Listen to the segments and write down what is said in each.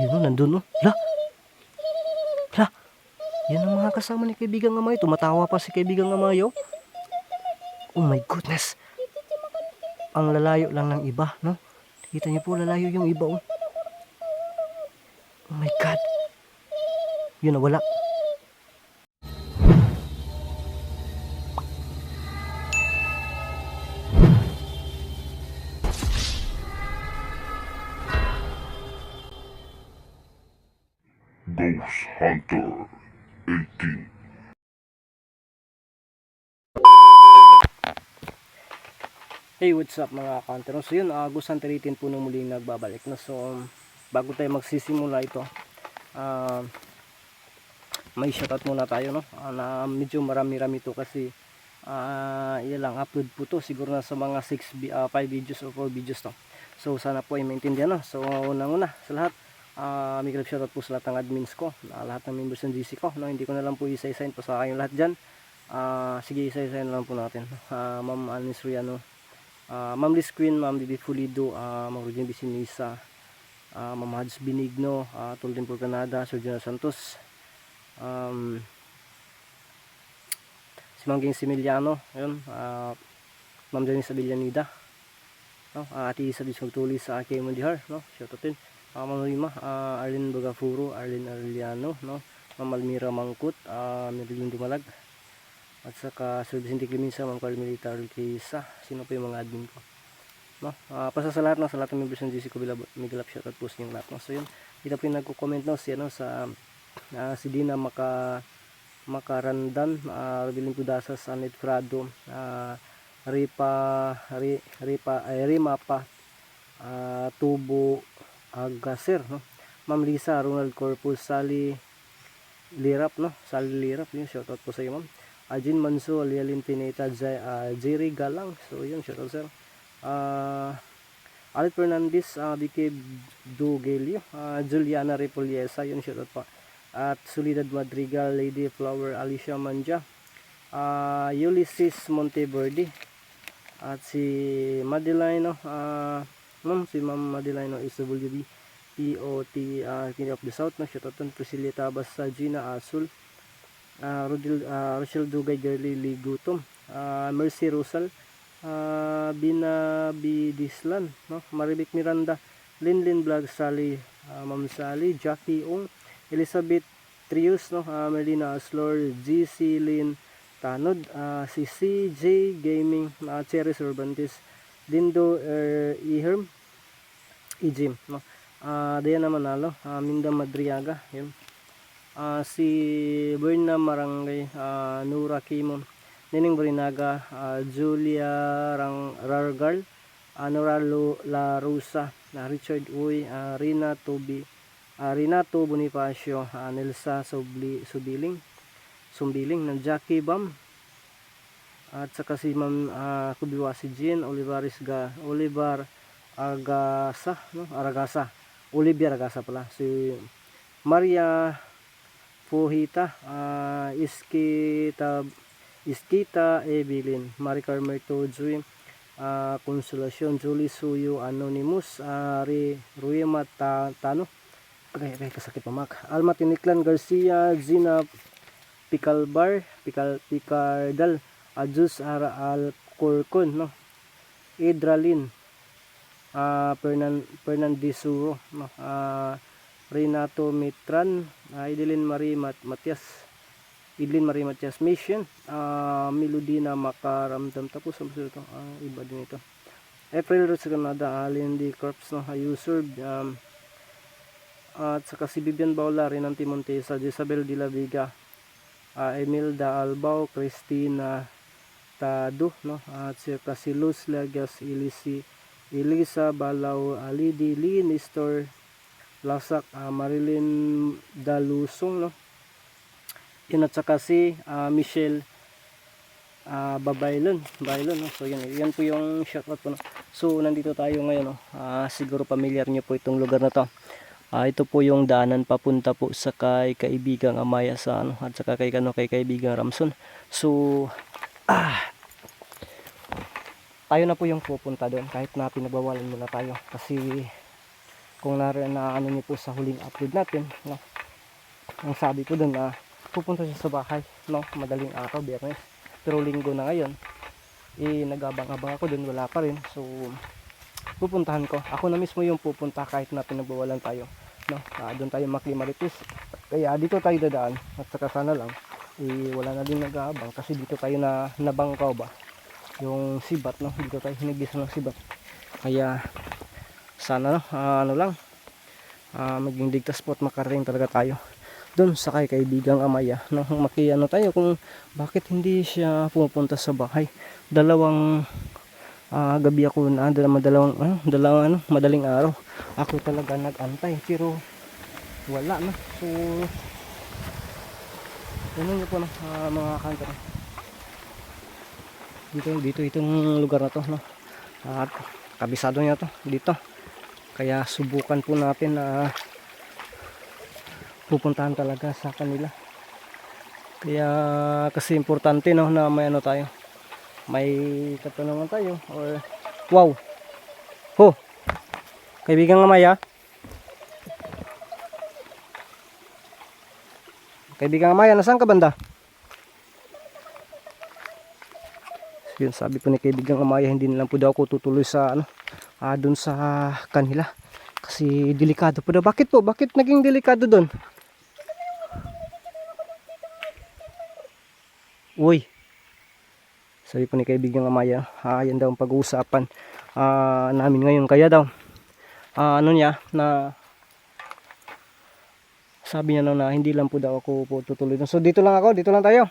Yun o, nandun o. La! La! Yan ang mga kasama ni kaibigang Amay. Tumatawa pa si kaibigang Amay oh. Oh my goodness. Ang lalayo lang ng iba, no? Kita niyo po, lalayo yung iba oh. Oh my God. Yun na, wala. Ghost Hunter 18. Hey, what's up mga counter? So yun, uh, Ghost Hunter 18 po nung muling nagbabalik. No? So, um, bago tayo magsisimula ito, ah, may shoutout muna tayo, no? Ah, na medyo marami-rami to kasi ah yan lang, upload po to. Siguro na sa mga 6, 5 videos o 4 videos to. So, sana po ay maintindihan, no? So, unang-una sa lahat, ah may grab shoutout po sa lahat ng admins ko, na lahat ng members ng GC ko, no? Hindi ko na lang po isa-isahin po sa kayong lahat dyan. Ah, sige, isa-isahin na lang po natin. Ah, Ma'am Anis Riano, Ah, Ma'am Liz Queen, Ma'am Bibi Fulido, uh, Ma'am Rodin Bisinisa, uh, Ma'am Hads Benigno, uh, Tulin por Canada, Sir Jonah Santos, um, si Ma'am Ging Similiano, yun, uh, Ma'am Janice Abillanida, no, uh, Ate Isa Bismagtuli sa Ake Mundihar, no, shout out din, uh, Ma'am Rima, uh, Arlene Bagafuro, Arlene Arellano, no, Ma'am Almira Mangkut, uh, Marilyn Dumalag, at saka Sir Vicente Clemenza, Ma'am Carmelita Arquesa, sino po yung mga admin ko. No? Ah, pasa sa lahat no, sa lahat ng members ng GC ko Up shoutout po sa inyong lahat. No? So yun, kita po yung nagko-comment no, si, ano, sa ah, si Dina Maka Makarandan, uh, Robilin Pudasas, Anet Frado, ah, Ripa, Ri, Ripa, ay, Rima pa, ah, Tubo Agaser, no? Ma'am Lisa, Ronald Corpus, Sally Lirap, no? Sally Lirap, yun, shoutout po sa iyo, ma'am. Ajin Manso, Lialin Pineta, Jai, uh, Jerry Galang. So yun, shoutout sir. Uh, Alit Fernandez, uh, BK Dugelio, uh, Juliana Repoliesa, yun shoutout pa. At Solidad Madrigal, Lady Flower, Alicia Manja, uh, Ulysses Monteverde, at si Madeline, no, uh, ma'am, si Ma'am Madeline no, is WB, POT, uh, King of the South, no, shoutout to Priscilla Tabas, sa Gina Asul, uh, Rodil, uh, Rochelle Dugay Girly Ligutom uh, Mercy Rosal uh, Bina Bidislan no? Maribik Miranda Linlin Vlog Sally uh, Ma'am Sally Jackie Ong Elizabeth Trius no? uh, Melina Aslor GC Lin Tanod uh, si CJ Gaming uh, Cherry Cervantes Dindo er, Iherm? Ijim no? uh, Diana Manalo uh, Minda Madriaga yun. Ah, si Berna Marangay, ah, Nura Kimon, Nining Borinaga, ah, Julia Rang Rargal, uh, Nora La Rusa, na Richard Uy, ah, Rina Tobi, ah, Rinato Bonifacio, ah, Nelsa Subli, Subiling, Sumbiling, ng Jackie Bam, at saka si Ma'am uh, Kubiwa si Jean Olivares ga Olivar Agasa no? Aragasa. Olivia Aragasa pala. Si Maria Puhita, ah, Iskita, Iskita Evelyn, Mari Carmerto Jui, ah, Consolacion, Julie Suyo, Anonymous, ah, Ri, Ruima Ta, Tano, okay, okay, kasakit pamak, Alma Tiniklan Garcia, Zina Picalbar, Pical, Picardal, Adjus Ara Al Corcon, no? Idralin, ah, Fernan, Fernandisuro, no? Ah, Renato Mitran, uh, Idilin Marie Mat Matias, Idilin Marie Matias Mission, uh, Melodina Makaramdam, tapos ang ito, uh, iba din ito. April Roots Canada, Alien D. Corps, no, user, um, at saka si Bibian Baula, Renanti Montesa, Isabel de la uh, Emilda Albao, Christina Tado, no, at si Luz Lagas, Ilisi, Elisa Balaw, Alidi, Lee, Nestor, Lasak, ah, Marilyn Dalusong, no? Yun at saka si ah, Michelle ah, Babaylon, Baylon, no? So yan, yan po yung shoutout po. No? So nandito tayo ngayon, no? Ah, siguro familiar niyo po itong lugar na to. Ah, ito po yung daanan papunta po sa kay kaibigang Amaya sa ano at saka kay kano kay kaibigang Ramson. So ah tayo na po yung pupunta doon. Kahit na pinagbawalan muna tayo. Kasi kung naroon na ano niyo po sa huling upload natin no? Ang sabi ko doon na pupunta siya sa bahay no? Madaling araw biyernes. Pero linggo na ngayon eh nagabang-abang ako doon wala pa rin. So pupuntahan ko. Ako na mismo yung pupunta kahit na pinagbawalan tayo no? Ah, doon tayo maklimaritis. Kaya dito tayo dadaan. At saka sana lang eh wala na din nag-aabang kasi dito tayo na nabangkaw ba yung sibat no? Dito tayo hinagis ng sibat. Kaya sana no ah, ano lang ah, maging ligtas po at makarating talaga tayo doon sa kay kaibigang Amaya no? Makiano tayo kung bakit hindi siya pumupunta sa bahay. Dalawang ah, gabi ako na dal- madalawang ano, dalawang ano madaling araw. Ako talaga nag-antay pero wala na so ganun po no ah, mga kanto dito dito itong lugar na to no? At kabisado niya to dito. Kaya subukan po natin na pupuntahan talaga sa kanila. Kaya kasi importante no na may ano tayo. May katanungan tayo or wow. Ho! Kaibigan nga maya. Kaibigan nga maya nasaan ka banda yun. Sabi po ni kaibigang Amaya hindi na lang po daw ako tutuloy sa ano ah, dun sa kanila. Kasi delikado po daw. Bakit po? Bakit naging delikado dun? Uy! Sabi po ni kaibigang Amaya ah, yan daw ang pag-uusapan ah, namin ngayon. Kaya daw ah, ano niya na sabi niya daw na hindi lang po daw ako po tutuloy so dito lang ako. Dito lang tayo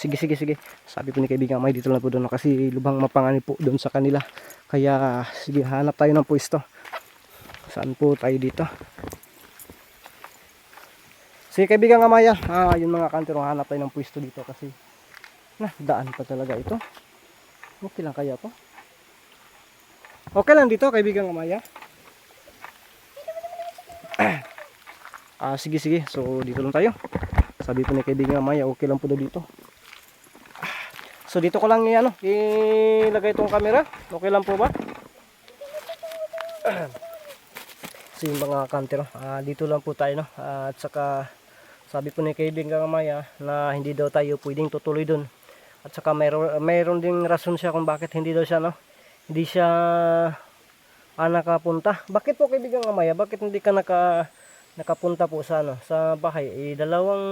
sige sige sige. Sabi po ni kaibigan may dito lang po doon kasi lubhang mapanganib po doon sa kanila. Kaya sige hanap tayo ng pwesto. Saan po tayo dito? Sige kaibigan Amaya. Ah, yun mga kantero hanap tayo ng pwesto dito kasi na daan pa talaga ito. Okay lang kaya to okay lang dito kaibigan Amaya. Ah sige sige. So dito lang tayo. Sabi po ni kaibigan Amaya okay lang po daw dito So dito ko lang i ano, ilagay itong camera. Okay lang po ba? so yung mga kantero, ah, dito lang po tayo no. Ah, at saka sabi po ni kaibigan Maya na hindi daw tayo pwedeng tutuloy dun. At saka mayroon mayroon ding rason siya kung bakit hindi daw siya no. Hindi siya ah, nakapunta. Bakit po kaibigan Maya? Bakit hindi ka naka nakapunta po sa ano, sa bahay? Eh, dalawang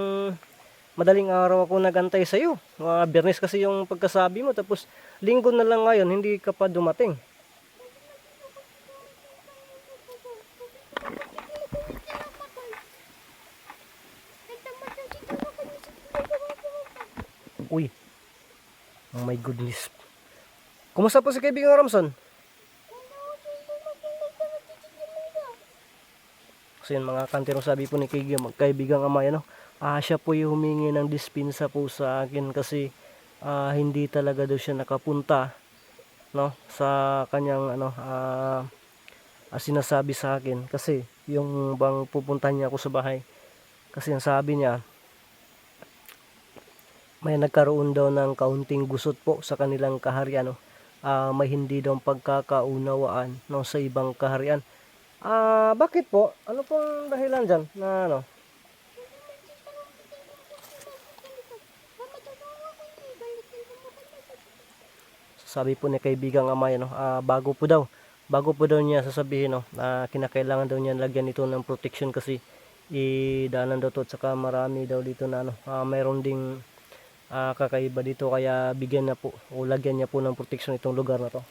madaling araw ako nagantay sa iyo. Mga biyernes kasi yung pagkasabi mo tapos linggo na lang ngayon hindi ka pa dumating. Uy. Oh my goodness. Kumusta po si kaibigan Ramson? So yun mga kantero sabi po ni kaibigan, kaibigang amay ano, ah, siya po yung humingi ng dispensa po sa akin kasi ah, hindi talaga daw siya nakapunta no sa kanyang ano ah, ah, sinasabi sa akin. Kasi yung bang pupuntahan niya ako sa bahay kasi ang sabi niya may nagkaroon daw ng kaunting gusot po sa kanilang kaharian no? Ah, may hindi daw pagkakaunawaan no sa ibang kaharian. Ah bakit po? Ano pong dahilan diyan na ano sabi po ni kaibigang amay no, ah, bago po daw bago po daw niya sasabihin no, na kinakailangan daw niya lagyan ito ng protection kasi idaanan daw to at saka marami daw dito na ano, ah, mayroon ding ah, kakaiba dito. Kaya bigyan na po o lagyan niya po ng protection itong lugar na to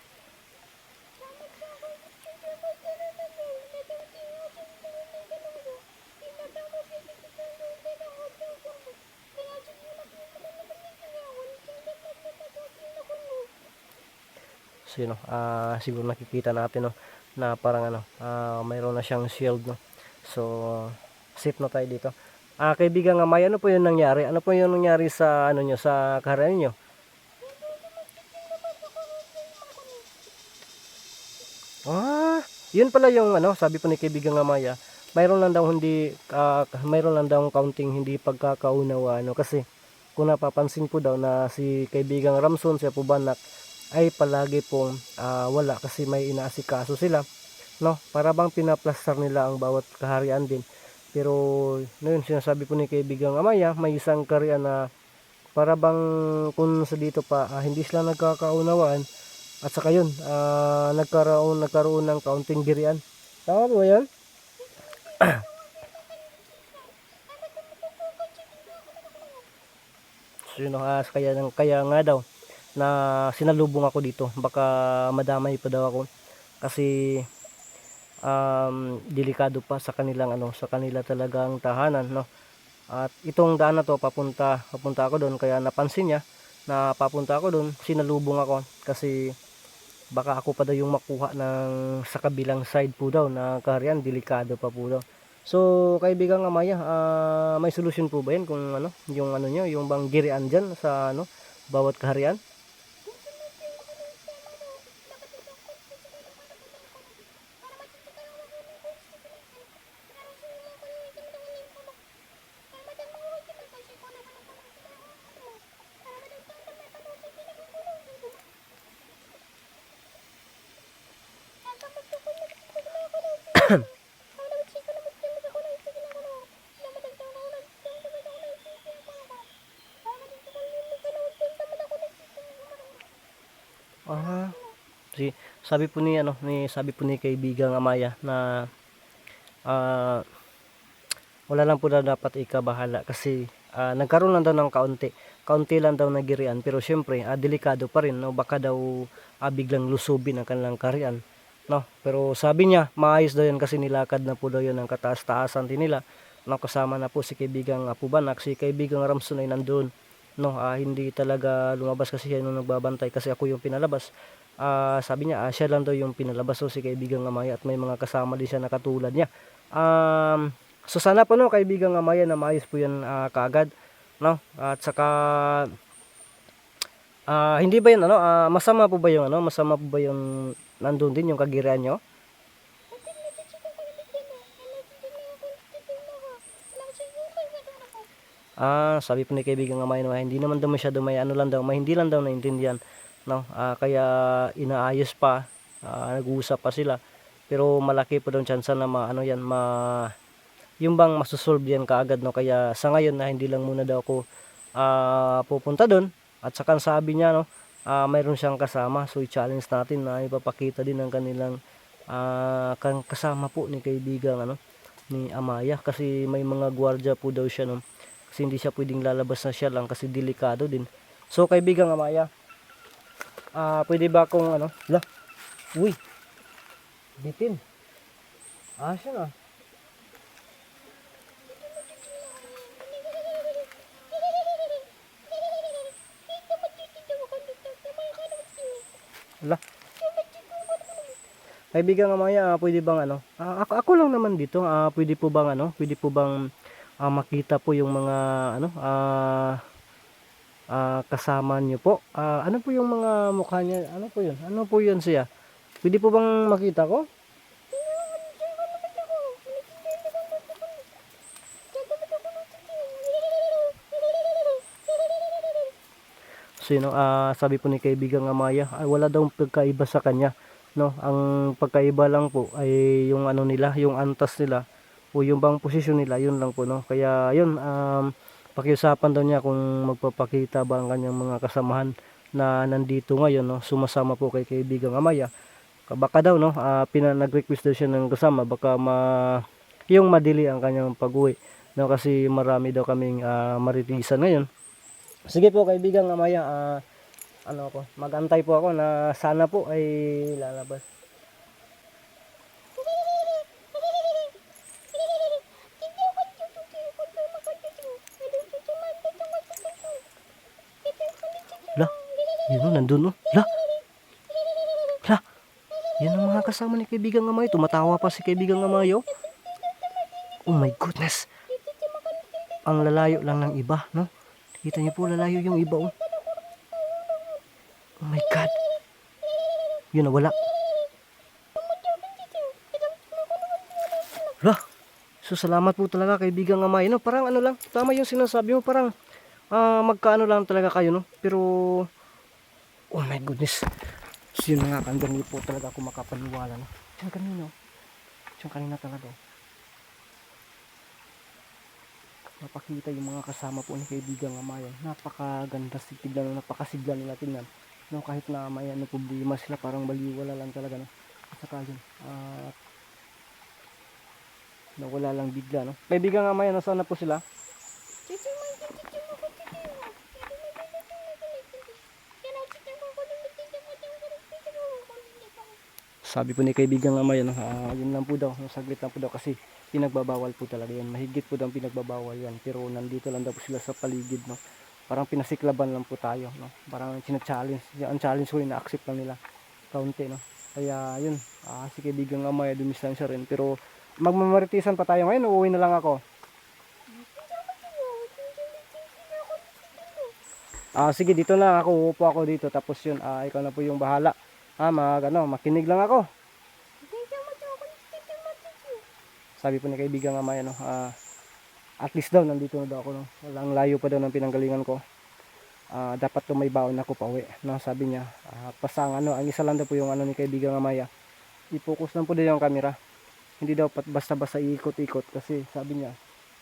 So yun, no, ah, siguro nakikita natin no, na parang ano, ah, mayroon na siyang shield no. So safe na tayo dito. Ah, kaibigan nga may ano po 'yung nangyari? Ano po 'yung nangyari sa ano niyo sa kaharian niyo? Ah, yun pala yung ano, sabi po ni kaibigan nga Maya, mayroon lang daw hindi ah, mayroon lang daw counting hindi pagkakaunawa ano kasi kung napapansin po daw na si kaibigang Ramson siya po banak ay palagi pong ah, wala kasi may inaasikaso sila no? Para bang pinaplastar nila ang bawat kaharian din. Pero no yun sinasabi po ni kaibigang Amaya may isang kaharian na para bang kung sa dito pa ah, hindi sila nagkakaunawaan at saka yun ah, nagkaroon nagkaroon ng kaunting girian tama po yun? so yun ah, kaya, kaya nga daw na sinalubong ako dito. Baka madamay pa daw ako. Kasi um, delikado pa sa kanilang ano sa kanila talagang tahanan no? At itong daan na to papunta papunta ako doon. Kaya napansin niya na papunta ako doon sinalubong ako. Kasi baka ako pa daw yung makuha ng sa kabilang side po daw na kaharian. Delikado pa po daw. So kaibigan Amaya ah, may solusyon po ba yan kung ano yung ano nyo yung bang girian dyan sa ano bawat kaharian Ah, si sabi po ni ano, ni sabi po ni kaibigang Amaya na ah wala lang po daw dapat ikabahala kasi ah, nagkaroon lang daw ng kaunti. Kaunti lang daw nagirian. Pero syempre ah, delikado pa rin no? Baka daw ah, biglang lusubin ang kanilang karian no? Pero sabi niya maayos daw yan kasi nilakad na po daw yun ang kataas-taasan din nila no? Kasama na po si kaibigang Apubanak si kaibigang Ramson ay nandoon no? Ah, hindi talaga lumabas kasi siya nung nagbabantay kasi ako yung pinalabas Ah, sabi niya ah, siya lang daw yung pinalabas so si kaibigang Amaya at may mga kasama din siya na katulad niya. Um, so sana po no kaibigang Amaya na maayos po yan ah, kaagad no? At saka ah, hindi ba yan ano? Ah, masama po ba yung ano? Masama po ba yung nandun din yung kagirian nyo Ah, sabi po ni kaibigan nga may hindi naman daw masyado may ano lang daw, may hindi lang daw naintindihan, no? Ah, kaya inaayos pa, ah, nag-uusap pa sila. Pero malaki pa daw chance na ma, ano yan, ma yung bang masusolve yan kaagad no? Kaya sa ngayon na hindi lang muna daw ako ah, pupunta doon at saka sabi niya no? Ah, mayroon siyang kasama. So i-challenge natin na ipapakita din ng kanilang kan kasama po ni kaibigang ano? Ni Amaya. Kasi may mga gwardiya po daw siya no? Kasi hindi siya pwedeng lalabas na siya lang kasi delikado din. So kaibigang Amaya ah pwede ba akong ano? La. Uy. Bitin. Ah siya na la. Kaibigang Amaya ah, pwede bang ano? Ah, ako, ako lang naman dito. Ah, pwede po bang ano? Pwede po bang ah, makita po yung mga ano? Ah ah, kasama niyo po. Ah, ano po yung mga mukha niya? Ano po yun? Ano po yun siya? Pwede po bang makita ko? So yun, no, ah, sabi po ni kaibigang Amaya, ay wala daw pagkaiba sa kanya. No, ang pagkaiba lang po ay yung ano nila, yung antas nila o yung bang posisyon nila, yun lang po no. Kaya yun um pakiusapan daw niya kung magpapakita ba ang kanyang mga kasamahan na nandito ngayon no, sumasama po kay kaibigang Amaya. Baka daw no, ah, pina nag-request daw siya ng kasama baka ma yung madili ang kanyang pag-uwi no kasi marami daw kaming ah, maritisan ngayon. Sige po kaibigang Amaya, ah, ano ako, magantay po ako na sana po ay lalabas. Yun o, nandun o. La, la, yan ang mga kasama ni kaibigang Amay. Tumatawa pa si kaibigang Amay oh. Oh my goodness. Ang lalayo lang ng iba, no? Kita niyo po, lalayo yung iba oh. Oh my God. Yun na, wala. La, so salamat po talaga kaibigang Amay. No? Parang ano lang, tama yung sinasabi mo, parang ah magkaano lang talaga kayo, no? Pero, oh my goodness. So yun nga, hanggang hindi po talaga ako makapaniwala, no? Hanggang kanino, Yung kanina talaga. oh. Napakita yung mga kasama po ni kaibigang Amayan. Napakaganda si tignan, napakasigla nila tingnan. No, kahit na may ano problema sila, parang baliwala lang talaga. No? At saka yun, at nawala lang bigla. No? Kaibigang Amayan, nasaan na po sila? Chichi mo, chichi mo, chichi mo. Chichi mo, chichi mo, Kaya chichi mo, chichi mo, chichi mo, chichi mo, chichi mo, chichi mo. Sabi po ni kaibigang Amayan, ah, yun lang po daw, saglit lang po daw kasi pinagbabawal po talaga yan. Mahigit po daw pinagbabawal yan. Pero nandito lang daw po sila sa paligid. No? Parang pinasiklaban lang po tayo. No? Parang sina-challenge. Ang challenge ko yun, na-accept lang nila. Kaunti. No? Kaya yun, ah, si kaibigang Amaya dumistansya rin. Pero magmamaritisan pa tayo ngayon, uuwi na lang ako. Ah, sige, dito na ako. Uupo ako dito. Tapos yun, ah, ikaw na po yung bahala. Ha, mag, ano, makinig lang ako. Sabi po ni kaibigan nga may ano, ah, at least daw nandito na daw ako no. Walang layo pa daw ng pinanggalingan ko. Ah, dapat to may baon ako pauwi. No, sabi niya, ah, pasang ano, ang isa lang daw po yung ano ni kaibigan nga Maya. I-focus lang po daw yung camera. Hindi daw pat basta-basta iikot-ikot kasi sabi niya,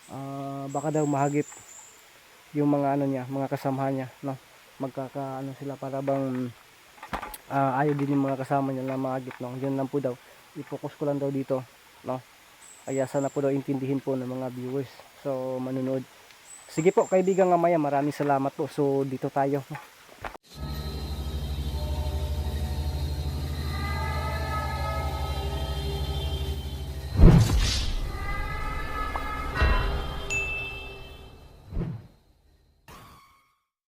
ah, baka daw mahagip yung mga ano niya, mga kasamahan niya, no. Magkaka ano sila para bang ah, ayaw din yung mga kasama niya na mahagip, no. Yun lang po daw. I-focus ko lang daw dito, no. Kaya sana po daw intindihin po ng mga viewers. So, manunood. Sige po, kaibigan nga maya, maraming salamat po. So, dito tayo.